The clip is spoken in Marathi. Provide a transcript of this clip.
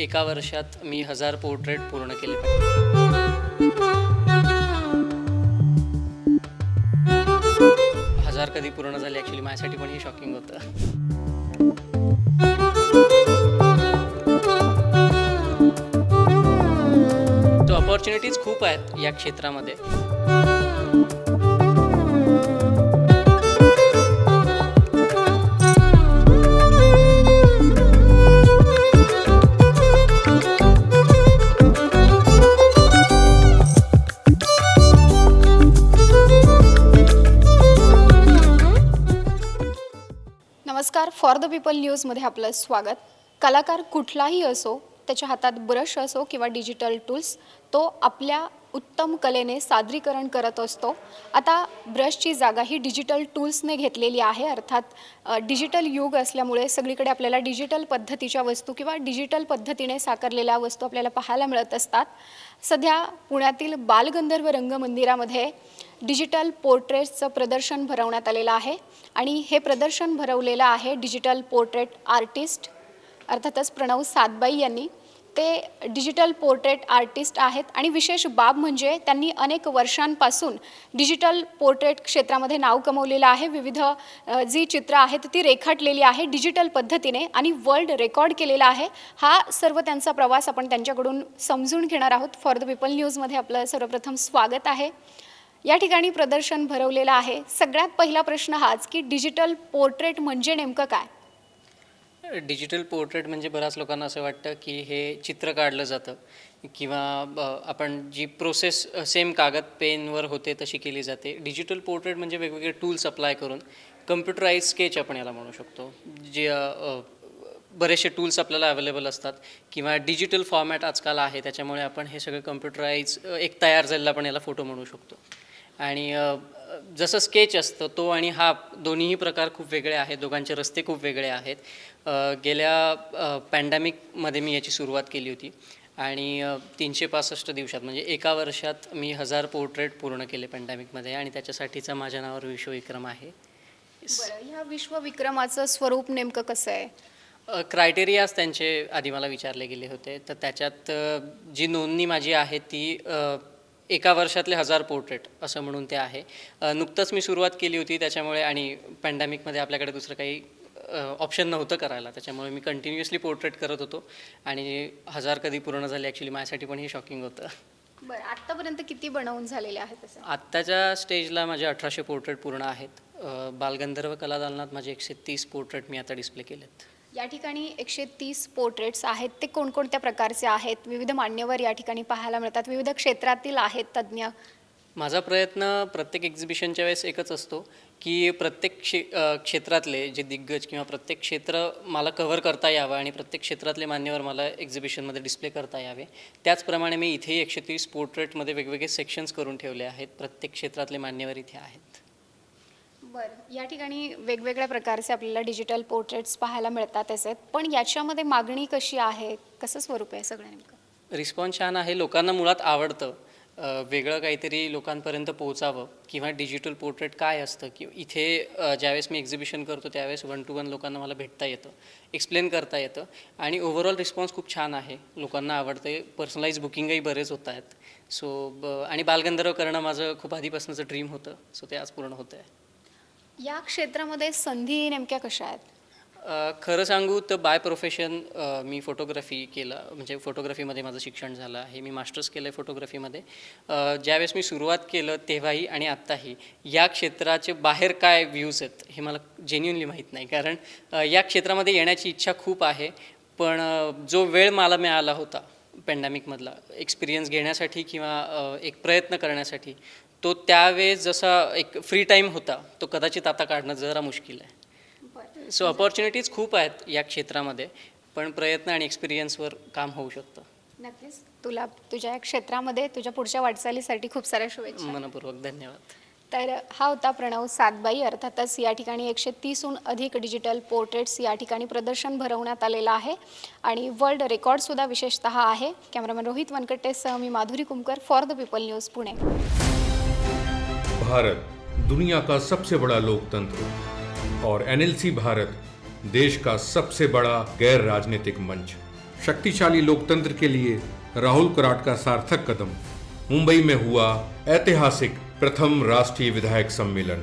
एका वर्षात मी हजार पोर्ट्रेट पूर्ण केले. हजार कधी पूर्ण झाले ॲक्च्युली माझ्यासाठी पण हे शॉकिंग होतं. तो अपॉर्च्युनिटीज खूप आहेत या क्षेत्रामध्ये. फॉर द पीपल न्यूजमध्ये आपलं स्वागत. कलाकार कुठलाही असो त्याच्या हातात ब्रश असो किंवा डिजिटल टूल्स तो आपल्या उत्तम कलेने सादरीकरण करत असतो. आता ब्रशची जागा ही डिजिटल टूल्सने घेतलेली आहे अर्थात डिजिटल युग असल्यामुळे सगळीकडे आपल्याला डिजिटल पद्धतीच्या वस्तू किंवा डिजिटल पद्धतीने साकारलेल्या वस्तू आपल्याला पाहायला मिळत असतात. सध्या पुण्यातील बालगंधर्व रंगमंदिरामध्ये डिजिटल पोर्ट्रेट्सचं प्रदर्शन भरवण्यात आलेलं आहे. आणि हे प्रदर्शन भरवलेलं आहे डिजिटल पोर्ट्रेट आर्टिस्ट अर्थातच प्रणव सातबाई यांनी. ते डिजिटल पोर्ट्रेट आर्टिस्ट आहेत आणि विशेष बाब म्हणजे त्यांनी अनेक वर्षांपासून डिजिटल पोर्ट्रेट क्षेत्रामध्ये नाव कमवलेलं आहे. विविध जी चित्रं आहेत ती रेखाटलेली आहे डिजिटल पद्धतीने आणि वर्ल्ड रेकॉर्ड केलेला आहे. हा सर्व त्यांचा प्रवास आपण त्यांच्याकडून समजून घेणार आहोत. फॉर द पीपल न्यूजमध्ये आपलं सर्वप्रथम स्वागत आहे. या ठिकाणी प्रदर्शन भरवलेलं आहे. सगळ्यात पहिला प्रश्न हाच की डिजिटल पोर्ट्रेट म्हणजे नेमकं काय? डिजिटल पोर्ट्रेट म्हणजे बऱ्याच लोकांना असं वाटतं की हे चित्र काढलं जातं किंवा ब- आपण जी प्रोसेस सेम कागद पेनवर होते तशी केली जाते. डिजिटल पोर्ट्रेट म्हणजे वेगवेगळे टूल्स अप्लाय करून कम्प्युटराईज स्केच आपण याला म्हणू शकतो. जे बरेचसे टूल्स आपल्याला अवेलेबल असतात किंवा डिजिटल फॉर्मॅट आजकाल आहे त्याच्यामुळे आपण हे सगळं कम्प्युटराईज एक तयार झालेला आपण याला फोटो म्हणू शकतो. आणि जसं स्केच असतं तो आणि हा दोन्हीही प्रकार खूप वेगळे आहेत दोघांचे रस्ते खूप वेगळे आहेत. गेल्या पॅन्डेमिकमध्ये मी याची सुरुवात केली होती आणि तीनशे पासष्ट दिवसात म्हणजे एका वर्षात मी हजार पोर्ट्रेट पूर्ण केले पॅन्डेमिकमध्ये आणि त्याच्यासाठीचा माझ्या नावावर विश्वविक्रम आहे. ह्या विश्वविक्रमाचं स्वरूप नेमकं कसं आहे? क्रायटेरियाज त्यांचे आधी मला विचारले गेले होते. तर त्याच्यात जी नोंदणी माझी आहे ती एका वर्षातले हजार पोर्ट्रेट असं म्हणून ते आहे. नुकतंच मी सुरुवात केली होती त्याच्यामुळे आणि पॅन्डेमिकमध्ये आपल्याकडे दुसरं काही ऑप्शन नव्हतं करायला. त्याच्यामुळे मी कंटिन्युअसली पोर्ट्रेट करत होतो आणि हजार कधी पूर्ण झाले ॲक्च्युली माझ्यासाठी पण हे शॉकिंग होतं. बरं आत्तापर्यंत किती बनवून झालेले आहेत तसं? आत्ताच्या स्टेजला माझे अठराशे पोर्ट्रेट पूर्ण आहेत. बालगंधर्व कला दालनात माझे एकशे तीस पोर्ट्रेट मी आता डिस्प्ले केलेत. या ठिकाणी एकशे तीस पोर्ट्रेट्स आहेत. ते कोणकोणत्या प्रकारचे आहेत? विविध मान्यवर या ठिकाणी पाहायला मिळतात. विविध क्षेत्रातील आहेत तज्ज्ञ. माझा प्रयत्न प्रत्येक एक्झिबिशनच्या वेळेस एकच असतो की प्रत्येक क्षे क्षेत्रातले जे दिग्गज किंवा प्रत्येक क्षेत्र मला कव्हर करता यावं आणि प्रत्येक क्षेत्रातले मान्यवर मला एक्झिबिशनमध्ये डिस्प्ले करता यावे. त्याचप्रमाणे मी इथेही एकशे तीस पोर्ट्रेटमध्ये वेगवेगळे सेक्शन्स करून ठेवले आहेत. प्रत्येक क्षेत्रातले मान्यवर इथे आहेत. बरं. या ठिकाणी वेगवेगळ्या प्रकारचे आपल्याला डिजिटल पोर्ट्रेट्स पाहायला मिळतात आहेत पण याच्यामध्ये मागणी कशी आहे? कसं स्वरूप आहे सगळं नेमकं? रिस्पॉन्स छान आहे. लोकांना मुळात आवडतं. वेगळं काहीतरी लोकांपर्यंत पोहोचावं किंवा डिजिटल पोर्ट्रेट काय असतं? की इथे ज्यावेळेस मी एक्झिबिशन करतो त्यावेळेस वन टू वन लोकांना मला भेटता येतं एक्सप्लेन करता येतं. आणि ओव्हरऑल रिस्पॉन्स खूप छान आहे. लोकांना आवडते पर्सनलाइज बुकिंगही बरेच होत आहेत. सो ब आणि बालगंधर्व करणं माझं खूप आधीपासूनचं ड्रीम होतं. सो ते आज पूर्ण होतं आहे या क्षेत्रामध्ये संधी नेमक्या कशा आहेत? खरं सांगू तर बाय प्रोफेशन मी फोटोग्राफी केलं म्हणजे फोटोग्राफीमध्ये माझं शिक्षण झालं आहे. मी मास्टर्स केलं आहे फोटोग्राफीमध्ये ज्यावेळेस मी सुरुवात केलं तेव्हाही आणि आत्ताही या क्षेत्राचे बाहेर काय व्ह्यूज आहेत हे मला जेन्युनली माहीत नाही. कारण या क्षेत्रामध्ये येण्याची इच्छा खूप आहे. पण जो वेळ मला मिळाला होता पॅन्डेमिकमधला एक्सपिरियन्स घेण्यासाठी किंवा एक प्रयत्न करण्यासाठी तो त्यावेळेस जसा एक फ्री टाईम होता तो कदाचित आता काढणं जरा मुश्किल आहे. सो अपॉर्च्युनिटीज खूप आहेत या क्षेत्रामध्ये पण प्रयत्न आणि एक्सपिरियन्सवर काम होऊ शकतं. नक्कीच. तुला तुझ्या या क्षेत्रामध्ये तुझ्या पुढच्या वाटचालीसाठी खूप साऱ्या शुभेच्छा. मनपूर्वक धन्यवाद. तर हा होता प्रणव सातबाई. अर्थातच या ठिकाणी एकशे तीसहून अधिक डिजिटल पोर्ट्रेट्स या ठिकाणी प्रदर्शन भरवण्यात आलेलं आहे. आणि वर्ल्ड रेकॉर्डसुद्धा विशेषतः आहे. कॅमेरामॅन रोहित वनकट्टेसह मी Madhuri Kumkar for the people news Pune. Bharat दुनिया का सबसे बड़ा लोकतंत्र। और एनएलसी भारत देश का सबसे बड़ा गैर राजनीतिक मंच। शक्तिशाली लोकतंत्र के लिए राहुल कराट का सार्थक कदम। मुंबई में हुआ ऐतिहासिक प्रथम राष्ट्रीय विधायक सम्मेलन।